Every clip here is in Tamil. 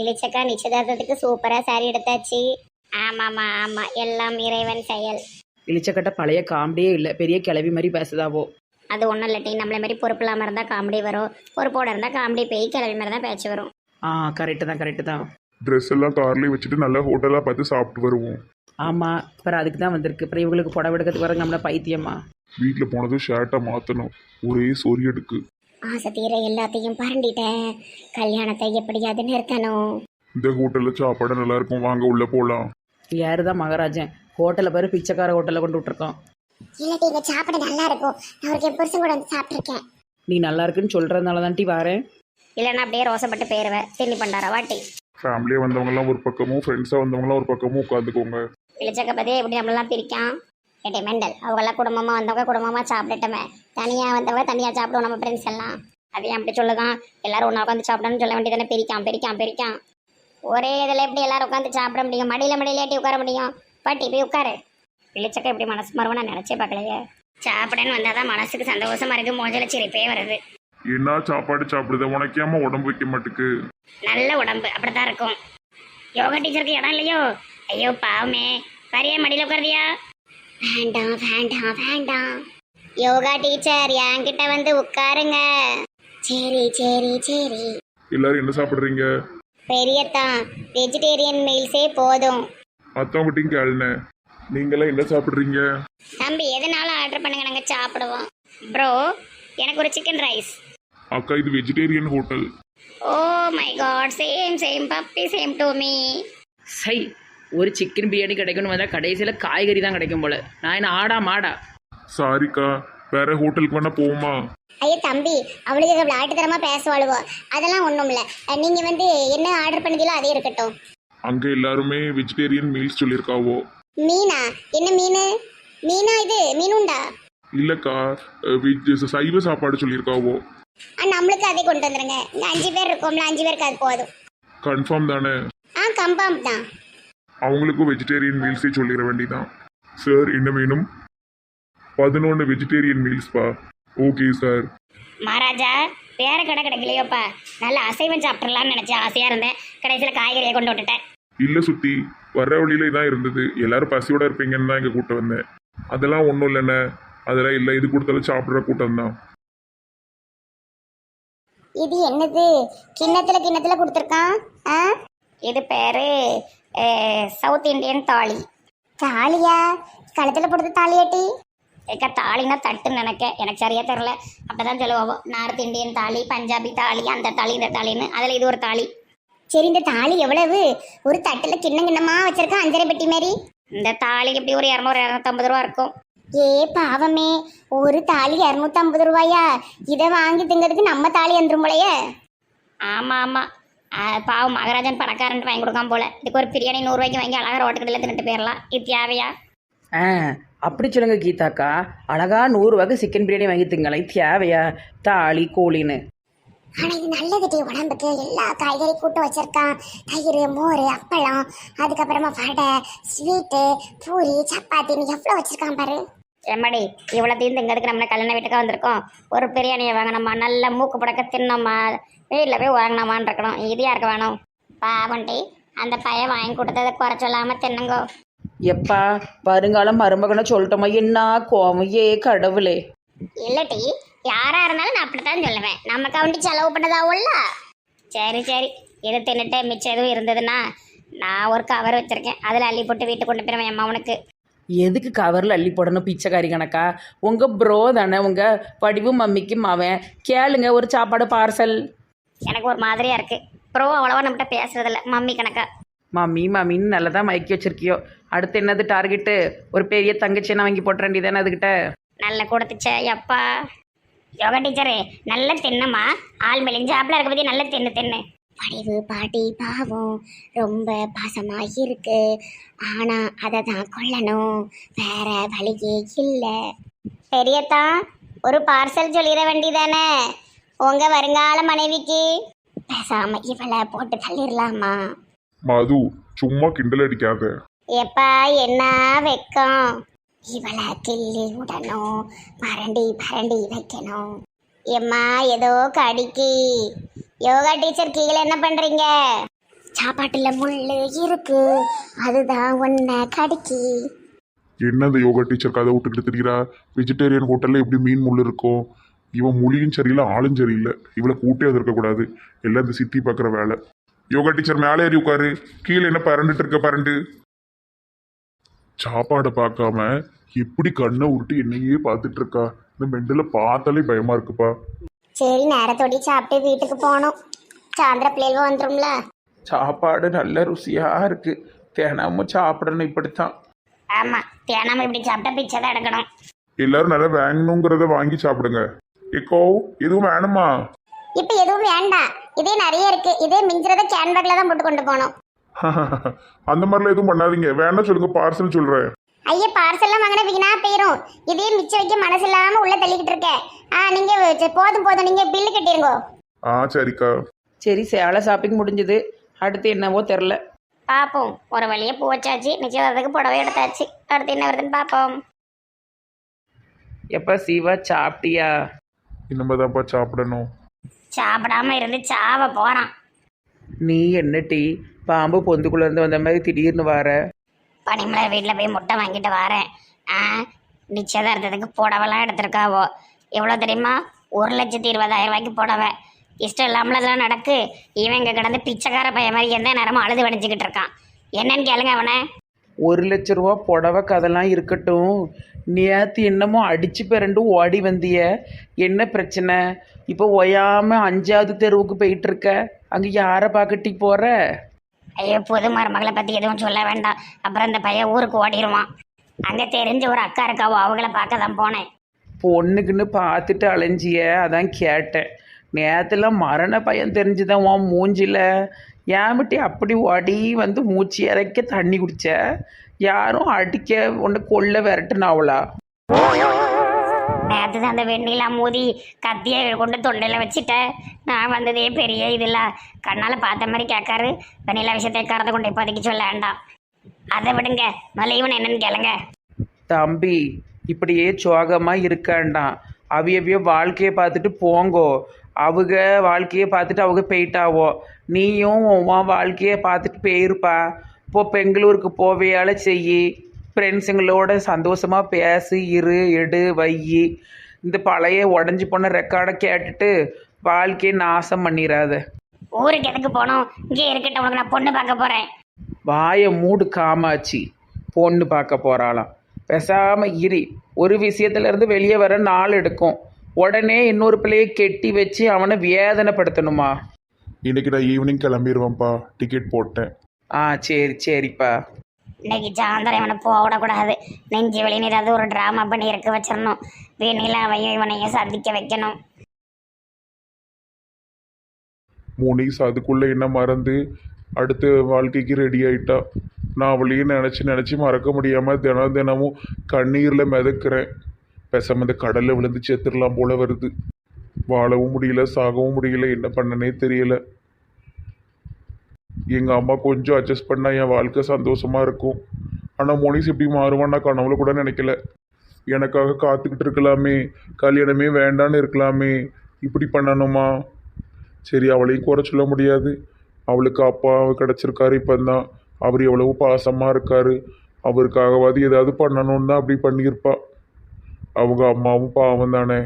இளிச்சக்கா நிச்சயதார்த்தத்துக்கு சூப்பரா சாரி எடுத்தாச்சு. ஆமாமா ஆமா. எல்லாம் இறைவன் செயல். இளிச்சக்கட்ட பழைய காமெடியே இல்லை. பெரிய கிளவி மாதிரி பேசுதாவோ? அது ஒன்றும் இல்லாட்டி நம்மள மாதிரி பொறுப்பு இல்லாமல் இருந்தால் காமெடி வரும். பொறுப்போட இருந்தால் காமெடி பேய் கிளவி மாதிரி தான் பேச்சு வரும். ஆ கரெக்டு தான் கரெக்டு தான். ட்ரெஸ் எல்லாம் கார்லேயே வச்சுட்டு நல்ல ஹோட்டலாக பார்த்து சாப்பிட்டு வருவோம். ஆமாம் அப்புறம் அதுக்கு தான் வந்திருக்கு. அப்புறம் இவங்களுக்கு புடவை எடுக்கிறதுக்கு வர நம்மள பைத்தியமா? வீட்டில் போனதும் ஷர்ட்டை மாற்றணும் ஒரே சொறி எடுக்கு. ஆசை தீர எல்லாத்தையும் பரண்டிட்டேன். கல்யாணத்தை எப்படியாவது நிறுத்தணும். இந்த ஹோட்டலில் சாப்பாடு நல்லா இருக்கும். வாங்க உள்ளே போகலாம் யாரு தான் மகாராஜன்? ஹோட்டலில் பேர் பிச்சைக்கார ஹோட்டலில் கொண்டு விட்டுருக்கோம் இல்லாட்டி இங்க சாப்பிட நல்லா இருக்கும். நான் அவருக்கு என் புருஷன் கூட வந்து சாப்பிட்ருக்கேன் நீ நல்லா இருக்குன்னு சொல்கிறதுனால தான்ட்டி வரேன். இல்லைன்னா அப்படியே ரோசப்பட்டு போயிருவேன். தின்னி பண்டாரா வாட்டி. ஃபேமிலியாக வந்தவங்கலாம் ஒரு பக்கமும் ஃப்ரெண்ட்ஸாக வந்தவங்கலாம் ஒரு பக்கமும் உட்காந்துக்கோங்க. இளிச்சக்க பற்றி எப்படி நம்மளாம் பிரிக்கான். கேட்டே மெண்டல் அவங்களாம் குடும்பமாக வந்தவங்க குடும்பமாக சாப்பிட்டுட்டோமே. தனியாக வந்தவங்க தனியாக சாப்பிடுவோம் நம்ம ஃப்ரெண்ட்ஸ் எல்லாம். அது அப்படி சொல்லுதான். எல்லாரும் ஒன்றா உட்காந்து சாப்பிடணும்னு சொல்ல வேண்டியதானே பிரிக்கான் பிரிக்கான் பிரிக்கான் ஒரே இதில் எப்படி எல்லாரும் உட்காந்து சாப்பிட முடியும்? மடியில் மடியிலேட்டி உட்கார முடியும்? பாட்டி போய் உட்காரு. இளிச்சக்க எப்படி மனசு மாறுவோம் நான் நினச்சே பார்க்கலையே. சாப்பிடன்னு வந்தால் தான் மனசுக்கு சந்தோஷமா இருக்கு. மோஜல சிரிப்பே வருது. என்ன சாப்பாடு சாப்பிடுத? உனக்கேமா உடம்பு வைக்க மாட்டுக்கு? நல்ல உடம்பு. அப்படித்தான் இருக்கும். யோகா டீச்சருக்கு இடம் இல்லையோ? ஐயோ பாவமே. வரியா மடியில் உட்காருதியா? வேண்டாம் வேண்டாம் வேண்டாம் யோகா டீச்சர் என்கிட்ட வந்து உட்காருங்க. சரி சரி சரி. எல்லாரும் என்ன சாப்பிட்றீங்க? பெரியத்தான் வெஜிடேரியன் மீல்ஸே போதும். அத்தாவட்டியும் கேளுனே நீங்களாம் என்ன சாப்பிட்றீங்க? தம்பி எதனாலும் ஆர்டர் பண்ணுங்க நாங்கள் சாப்பிடுவோம். ப்ரோ எனக்கு ஒரு சிக்கன் ரைஸ் அக்கா இது vegetarian hotel oh my God same same puppy same to me சை ஒரு சிக்கன் பிரியாணி கிடைக்கும்னு வந்தால் கடைசியில் காய்கறி தான் கிடைக்கும் போல. நான் என்ன ஆடா மாடா? சாரிக்கா வேற ஹோட்டலுக்கு வேணா போவோமா? ஐயோ தம்பி அவளுக்கு விளையாட்டுத்தனமா பேசுவாளுவோ? அதெல்லாம் ஒன்றும் இல்லை. நீங்கள் வந்து என்ன ஆர்டர் பண்ணீங்களோ அதே இருக்கட்டும். அங்கே எல்லாருமே வெஜிடேரியன் மீல்ஸ் சொல்லியிருக்காவோ? மீனா? என்ன மீன்? மீனா இது? மீனுண்டா? இல்லைக்கா அஹ் வெஜ் சைவ சாப்பாடு சொல்லியிருக்காவோ? ஆ நம்மளுக்கு அதே கொண்டு வந்துருங்க. இங்க அஞ்சு பேர் இருக்கோம்ல அஞ்சு பேருக்கு அது போதும். கன்ஃபார்ம் தானே? ஆ கம்பாம் தான். அவங்களுக்கும் வெஜிடேரியன் மீல்ஸே சொல்லிட வேண்டியதான் சார் என்ன வேணும்? பதினொன்று வெஜிடேரியன் மீல்ஸ்ப்பா ஓகே சார் மகாராஜா வேற கடை கிடைக்கலையோப்பா. நல்ல அசைவம் சாப்பிட்றலாம்னு நினச்சேன் ஆசையாக இருந்தேன். கடைசியில் காய்கறியை கொண்டு விட்டுட்டேன். இல்லை சுத்தி வர்ற வழியில இதான் இருந்தது. எல்லாரும் பசியோட இருப்பீங்கன்னு தான் இங்கே கூட்டம் வந்தேன். அதெல்லாம் ஒன்றும் இல்லைண்ணே. அதெல்லாம் இல்லை இது கொடுத்தாலும் சாப்பிட்ற கூட்டம் தான். இது என்னது? கிண்ணத்துல கிண்ணத்துல கொடுத்துருக்கான்? ஆ? இது பேரு சவுத் இந்தியன் தாலி. தாலியா? கழுத்தில் போடுறது தாலியாட்டி ஏக்கா தாலினா தட்டுன்னு நினைக்க எனக்கு சரியாக தெரில அப்பதான் சொல்லுவோம் நார்த் இந்தியன் தாலி பஞ்சாபி தாலி அந்த தாலி இந்த தாலின்னு. அதில் இது ஒரு தாலி. சரி இந்த தாலி எவ்வளவு? ஒரு தட்டில் கிண்ணம் கிண்ணமாக வச்சிருக்கா அஞ்சரை பெட்டி மாதிரி இந்த தாலி எப்படி ஒரு இரநூறு இரநூத்தம்பது ரூபா இருக்கும்? ஏ பாவமே. ஒரு தாலி இரநூத்தம்பது ரூபாயா? இதை வாங்கி திங்கிறதுக்கு நம்ம தாலி வந்துரும் ஆமாம் ஆமாம் பாவம் மகாராஜன் பணக்காரன் வாங்கி கொடுக்காம போல. இதுக்கு ஒரு பிரியாணி நூறுரூவாய்க்கு வாங்கி அழகா ரோட்டு கடையில் தின்னுட்டு போயிடலாம் இது தேவையா? ஆ அப்படி சொல்லுங்க கீதாக்கா. அழகா நூறுரூவாக்கு சிக்கன் பிரியாணி வாங்கி திங்களே தேவையா? தாளி கோழின்னு. ஆனா இது நல்லது உடம்புக்கு. எல்லா காய்கறி கூட்டம் வச்சிருக்கான். தயிர் மோர் அப்பளம் அதுக்கப்புறமா வடை ஸ்வீட்டு பூரி சப்பாத்தின்னு எவ்வளோ வச்சிருக்கான் பாரு. எம்மடி இவ்வளோத்தையும் திங்கிறதுக்கு நம்ம கல்யாண வீட்டுக்கு வந்திருக்கோம்? ஒரு பிரியாணியை வாங்கினோமா நல்ல மூக்கு படக்க தின்னோமா? வீட்டில் போய் வாங்கினோமான்னு இருக்கணும். இது யாருக்கு வேணும்? பாவண்டி அந்த பையன் வாங்கி கொடுத்ததை குறை சொல்லாமல் தின்னுங்கோ. எப்பா வருங்காலம் மருமகனை சொல்லிட்டோமா? என்ன கோவம்? ஏ கடவுளே. இல்லட்டி யாரா இருந்தாலும் நான் அப்படித்தான் சொல்லுவேன். நம்ம கவுண்டி செலவு பண்ணதாவும்ல சரி சரி. இது தின்னுட்டு மிச்சம் எதுவும் இருந்ததுன்னா நான் ஒரு கவர் வச்சிருக்கேன். அதில் அள்ளி போட்டு வீட்டுக்கு கொண்டு போயிருவேன் என் மவனுக்கு எதுக்கு கவரில் அள்ளி போடணும் பிச்சைக்காரி கணக்கா? உங்கள் ப்ரோ தானே உங்கள் படிவு மம்மிக்கு அவன். கேளுங்க ஒரு சாப்பாடு பார்சல் எனக்கு ஒரு மாதிரியா இருக்கு. ப்ரோ அவ்வளவா நம்மகிட்ட பேசுறதில்ல மம்மி கணக்கா. மம்மி மம்மின்னு நல்லா தான் மயக்கி வச்சிருக்கியோ? அடுத்து என்னது டார்கெட்டு ஒரு பெரிய தங்கச்சியை வாங்கி போட்டுற வேண்டியதானே அதுக்கிட்ட நல்ல கொடுத்துச்சே எப்பா. யோகா டீச்சரு நல்ல தின்னம்மா. ஆள் மெலிஞ்சாப்புல இருக்க பத்தி நல்ல தின்னு தின்னு. படிவு பாட்டி பாவம் ரொம்ப பாசமா இருக்கு ஆனா அதை தான் கொல்லணும். வேற வழியே இல்லை. பெரியத்தா ஒரு பார்சல் சொல்லிட வேண்டியதானே? உங்க வருங்கால மனைவிக்கு பேசாம இவளை போட்டு தள்ளிடலாமா? மது சும்மா கிண்டல் அடிக்காத. எப்பா என்ன வெக்கம்? இவளை கிள்ளி விடணும் பரண்டி பரண்டி வைக்கணும். எம்மா ஏதோ கடிக்கி. யோகா டீச்சர் கீழே என்ன பண்றீங்க? சாப்பாட்டுல முள்ளு இருக்கு. அதுதான் உன்னை கடிக்கி. என்ன இந்த யோகா டீச்சர் கதை விட்டுக்கிட்டு தெரியுறா? வெஜிடேரியன் ஹோட்டலில் எப்படி மீன் முள் இருக்கும் இவன் மொழியும் சரியில்லை ஆளும் சரியில்லை. இவளை கூட்டே அது இருக்கக்கூடாது எல்லாம் இந்த சித்தி பார்க்குற வேலை. யோகா டீச்சர் மேலே ஏறி உட்காரு. கீழே என்ன பரண்டுட்டு இருக்க பரண்டு? சாப்பாடை பார்க்காம எப்படி கண்ணை உருட்டி என்னையே பார்த்துட்டு இருக்கா? இந்த மெண்டில் பார்த்தாலே பயமா இருக்குப்பா. சரி நேரத்தோடி சாப்பிட்டு வீட்டுக்கு போகணும். சாயந்தர பிள்ளைகள் வந்துரும்ல. சாப்பாடு நல்ல ருசியாக இருக்குது தினமும் சாப்பிடணும் இப்படித்தான். ஆமா தியானம் இப்படி சாப்பிட்டா பிச்சை தான் எடுக்கணும். எல்லாரும் நல்லா வேணுங்கிறத வாங்கி சாப்பிடுங்க. ஏக்கோ எதுவும் வேணுமா? இப்ப எதுவும் வேண்டாம். இதே நிறைய இருக்கு. இதே மிஞ்சுறத கேன்பேக்ல தான் போட்டு கொண்டு போகணும். அந்த மாதிரிலாம் எதுவும் பண்ணாதீங்க. வேணா சொல்லுங்க பார்சல் சொல்றேன். ஐயா பார்சல்லாம் வாங்கினா வீணா போயிரும். இதே மிச்சம் வைக்க மனசு இல்லாம உள்ள தள்ளிக்கிட்டு இருக்கேன் ஆ நீங்க சரி, போதும் போதும். நீங்க பில்லு கட்டிருங்கோ. ஆ சரிக்கா. சரி சேலை ஷாப்பிங் முடிஞ்சது. அடுத்து என்னவோ தெரில பாப்போம். ஒரு வழியே போச்சாச்சு நிச்சயதார்த்தத்துக்கு புடவை எடுத்தாச்சு. அடுத்து என்ன வருதுன்னு பாப்போம். எப்போ சிவா சாப்பிட்டியா? இனிமேதான்ப்பா சாப்பிடணும். சாப்பிடாம இருந்து சாவ போறான். நீ என்ன டீ? பாம்பு பொந்துக்குள்ளேருந்து வந்த மாதிரி திடீர்னு வர. பனிமலர் வீட்டில் போய் முட்டை வாங்கிட்டு வரேன். ஆ நிச்சயதார்த்தத்துக்கு புடவைலாம் எடுத்திருக்காவோ. எவ்வளோ தெரியுமா? ஒரு லட்சத்தி இருபதாயிரம் ரூபாய்க்கு புடவை. இஷ்டம் இல்லாமல் அதெல்லாம் நடக்கு. இவன் இங்கே கிடந்து பிச்சைக்கார பையன் மாதிரி எந்த நேரமும் அழுது வடிச்சுக்கிட்டு இருக்கான். என்னன்னு கேளுங்க அவனை. ஒரு லட்ச ரூபா புடவை கதெல்லாம் இருக்கட்டும். நேற்று என்னமோ அடிச்சு பிறண்டு ஓடி வந்திய. என்ன பிரச்சனை? இப்போ ஓயாமல் அஞ்சாவது தெருவுக்கு போயிட்டு இருக்க. அங்கே யாரை பார்க்கட்டி போகிற ஐயோ புது மருமகளை பற்றி எதுவும் சொல்ல வேண்டாம். அப்புறம் இந்த பையன் ஊருக்கு ஓடிடுவான் அங்கே தெரிஞ்ச ஒரு அக்கா இருக்காவோ அவங்கள பார்க்க தான் போனேன். பொண்ணுக்குன்னு பார்த்துட்டு அலைஞ்சிய அதான் கேட்டேன். நேரத்தில் மரண பையன் தெரிஞ்சுதான் உன் மூஞ்சில? ஏமிட்டி அப்படி ஓடி வந்து மூச்சு இறைக்க தண்ணி குடிச்ச? யாரும் அடிக்க ஒன்று கொல்ல விரட்டுனாவளா? நேற்று தான் அந்த வெண்ணிலாம் மோதி கத்தியை கொண்டு தொண்டையில் வச்சுட்டேன் நான் வந்ததே பெரிய இதெல்லாம் கண்ணால் பார்த்த மாதிரி கேட்காரு. வெண்ணிலா விஷயத்தை கறந்து கொண்டு இப்போதைக்கு சொல்ல வேண்டாம். அதை விடுங்க. முதல்ல இவன் என்னன்னு கேளுங்க. தம்பி இப்படியே சோகமாக இருக்காண்டாம் அவியவிய வாழ்க்கையை பார்த்துட்டு போங்கோ. அவங்க வாழ்க்கையை பார்த்துட்டு அவங்க போயிட்டாவோ. நீயும் உன் வாழ்க்கையை பார்த்துட்டு போயிருப்பா. இப்போ பெங்களூருக்கு போவையால செய்யி. ஃப்ரெண்ட்ஸுங்களோட சந்தோஷமாக பேசு இரு எடு வையி. இந்த பழைய உடஞ்சி போன ரெக்கார்டை கேட்டுட்டு வாழ்க்கையை நாசம் பண்ணிடாத ஊருக்கு எதுக்கு போகணும்? இங்கே இருக்கட்டும். உனக்கு நான் பொண்ணு பார்க்க போகிறேன் வாயை மூடு காமாச்சி பொண்ணு பார்க்க போகிறாளாம் பேசாமல் இரு. ஒரு விஷயத்துலேருந்து வெளியே வர நாள் எடுக்கும். உடனே இன்னொரு பிள்ளையை கெட்டி வச்சு அவனை வேதனைப்படுத்தணுமா? இன்னைக்கு நான் ஈவினிங் கிளம்பிடுவேன்ப்பா டிக்கெட் போட்டேன். ஆ சரி சரிப்பா. இன்னைக்கு சாயந்தரம் இவனை போக விடக்கூடாது நெஞ்சு வெளியில் ஏதாவது ஒரு ட்ராமா பண்ணி இருக்க வச்சிடணும் வெண்ணிலாவையும் இவனையும் சந்திக்க வைக்கணும். முனிஸ் அதுக்குள்ளே என்ன மறந்து அடுத்த வாழ்க்கைக்கு ரெடி ஆயிட்டா? நான் அவளையும் நினச்சி நினச்சி மறக்க முடியாமல் தினம் தினமும் கண்ணீரில் மிதக்கிறேன். பேசாம இந்த கடலில் விழுந்து செத்துடலாம் போல வருது. வாழவும் முடியல சாகவும் முடியல என்ன பண்ணனே தெரியல. எங்கள் அம்மா கொஞ்சம் அட்ஜஸ்ட் பண்ணால் என் வாழ்க்கை சந்தோஷமாக இருக்கும். ஆனால் மோனிஸ் இப்படி மாறுவான் நான் கனவுல கூட நினைக்கல. எனக்காக காத்துக்கிட்டு இருக்கலாமே கல்யாணமே வேண்டான்னு இருக்கலாமே இப்படி பண்ணணுமா? சரி அவளையும் குறை சொல்ல முடியாது. அவளுக்கு அப்பா கிடச்சிருக்காரு இப்போ தான் அவர் எவ்வளவு பாசமாக இருக்காரு. அவருக்காகவாது ஏதாவது பண்ணணும்னு தான் அப்படி பண்ணியிருப்பா. அவங்க அம்மாவும் பாவம் தானே.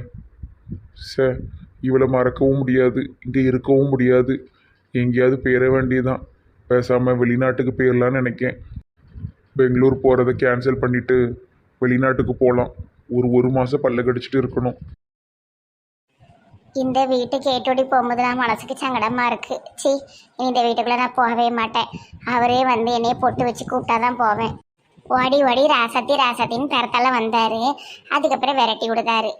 சே இவளை மறக்கவும் முடியாது. இங்கே இருக்கவும் முடியாது. எங்கேயாவது பேர வேண்டியதான் பேசாமல் வெளிநாட்டுக்கு போயிடலான்னு நினைக்கேன். பெங்களூர் போகிறத கேன்சல் பண்ணிவிட்டு வெளிநாட்டுக்கு போகலாம் ஒரு ஒரு மாதம் பல்ல கடிச்சிட்டு இருக்கணும். இந்த வீட்டுக்கு கேட்டோடி போகும்போது நான் மனசுக்கு சங்கடமாக இருக்கு. சி இந்த வீட்டுக்குள்ளே நான் போகவே மாட்டேன். அவரே வந்து என்னைய பொட்டு வச்சு கூப்பிட்டா தான் போவேன். ஓடி ஓடி ராசத்தி ராசத்தின்னு தரத்தால் வந்தார். அதுக்கப்புறம் விரட்டி விடுதாரு.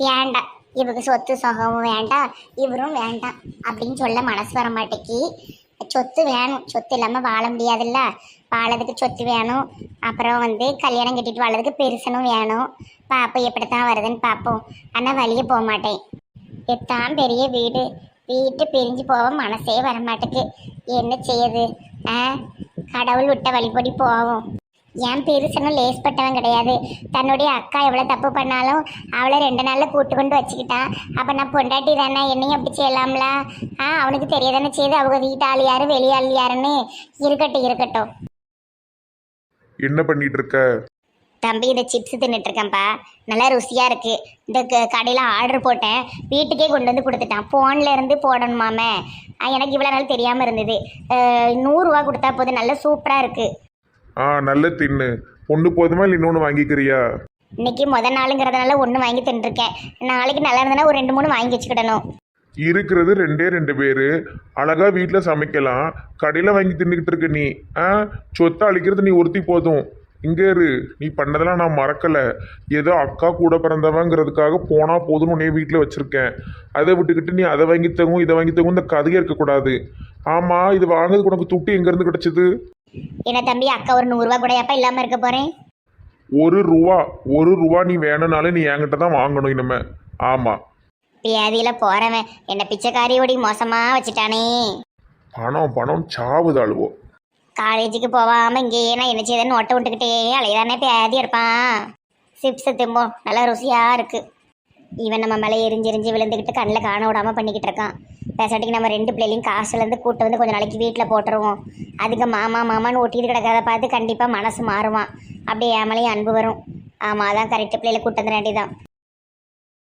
வேண்டாம் இவருக்கு சொத்து சுகமும் வேண்டாம் இவரும் வேண்டாம் அப்படின்னு சொல்ல மனசு வர மாட்டேக்கி சொத்து வேணும். சொத்து இல்லாமல் வாழ முடியாதுல்ல. வாழறதுக்கு சொத்து வேணும். அப்புறம் வந்து கல்யாணம் கட்டிட்டு வாழறதுக்கு பெருசனும் வேணும். பார்ப்போம் எப்படித்தான் வருதுன்னு பார்ப்போம் ஆனால் வழியே போக மாட்டேன். எத்தான் பெரிய வீடு. வீட்டு பிரிஞ்சு போக மனசே வரமாட்டேக்கு. என்ன செய்யுது ஆ? கடவுள் விட்ட வழிபடி போவோம். என் பெருசனும் லேஸ் பட்டவன் கிடையாது. தன்னுடைய அக்கா எவ்வளோ தப்பு பண்ணாலும் அவளை ரெண்டு நாளில் கூட்டு கொண்டு வச்சுக்கிட்டான் அப்போ நான் பொண்டாட்டி தானே என்னையும் அப்படி செய்யலாம்ல? ஆ அவனுக்கு தெரியாதானே செய்து அவங்க வீட்டாள் யாரு வெளியாள் யாருன்னு? இருக்கட்டும் இருக்கட்டும். என்ன பண்ணிட்டு இருக்க தம்பி இந்த சிப்ஸ் தின்னுட்டு இருக்கேன்ப்பா நல்லா ருசியாக இருக்கு. இந்த கடையில் ஆர்டர் போட்டேன். வீட்டுக்கே கொண்டு வந்து கொடுத்துட்டான். ஃபோன்ல இருந்து போடணுமாமே. எனக்கு இவ்வளோ நாள் தெரியாமல் இருந்தது. நூறுரூவா கொடுத்தா போதும். நல்லா சூப்பராக இருக்கு. ஆ நல்ல தின்னு. ஒன்று போதுமா இல்லை இன்னொன்று வாங்கிக்கிறியா? இன்னைக்கு முத நாளுங்கிறதுனால ஒன்று வாங்கி தின்னுருக்கேன் நாளைக்கு நல்லா இருந்ததுன்னா ஒரு ரெண்டு மூணு வாங்கி வச்சுக்கிடணும். இருக்கிறது ரெண்டே ரெண்டு பேர். அழகா வீட்டில் சமைக்கலாம். கடையில் வாங்கி தின்னுக்கிட்டு இருக்க நீ. ஆ சொத்தை அழிக்கிறது நீ ஒருத்தி போதும். இங்கே இரு. நீ பண்ணதெல்லாம் நான் மறக்கலை. ஏதோ அக்கா கூட பிறந்தவங்கிறதுக்காக போனால் போதும்னு உன்னைய வீட்டில் வச்சுருக்கேன். அதை விட்டுக்கிட்டு நீ அதை வாங்கி தகும் இதை வாங்கி தகும் இந்த கதையே இருக்கக்கூடாது. ஆமாம் இது வாங்குறதுக்கு உனக்கு துட்டு எங்கேருந்து கிடச்சிது? என்ன தம்பி அக்கா ஒரு நூறுரூவா கூட எப்போ இல்லாமல் இருக்க போகிறேன் ஒரு ரூபா ஒரு ரூபா நீ வேணும்னாலும் நீ என்கிட்ட தான் வாங்கணும் இனிமே. ஆமாம் வியாதியில் போகிறவன் என்னை பிச்சைக்காரியோடி மோசமாக வச்சுட்டானே. பணம் பணம் சாவுதாளுவோ காலேஜுக்கு போகாமல் இங்கேயே நான் என்ன செய்தேன்னு ஒட்ட விட்டுக்கிட்டே அலையதானே பேதி இருப்பான். சிப்ஸ் திம்போம் நல்லா ருசியாக இருக்குது இவன் நம்ம மேலே எரிஞ்சு எரிஞ்சு விழுந்துக்கிட்டு கண்ணில் காண விடாமல் பண்ணிக்கிட்டு இருக்கான். பேசாட்டிக்கு நம்ம ரெண்டு பிள்ளைகளையும் காசுலேருந்து கூட்டு வந்து கொஞ்ச நாளைக்கு வீட்டில் போட்டுருவோம். அதுக்கு மாமா மாமான்னு ஒட்டிட்டு கிடக்காத பார்த்து கண்டிப்பாக மனசு மாறுவான். அப்படியே ஏமலையும் அன்பு வரும். ஆமாம் அதான் கரெக்டு பிள்ளைகளை கூட்டு வந்து வேண்டியதான்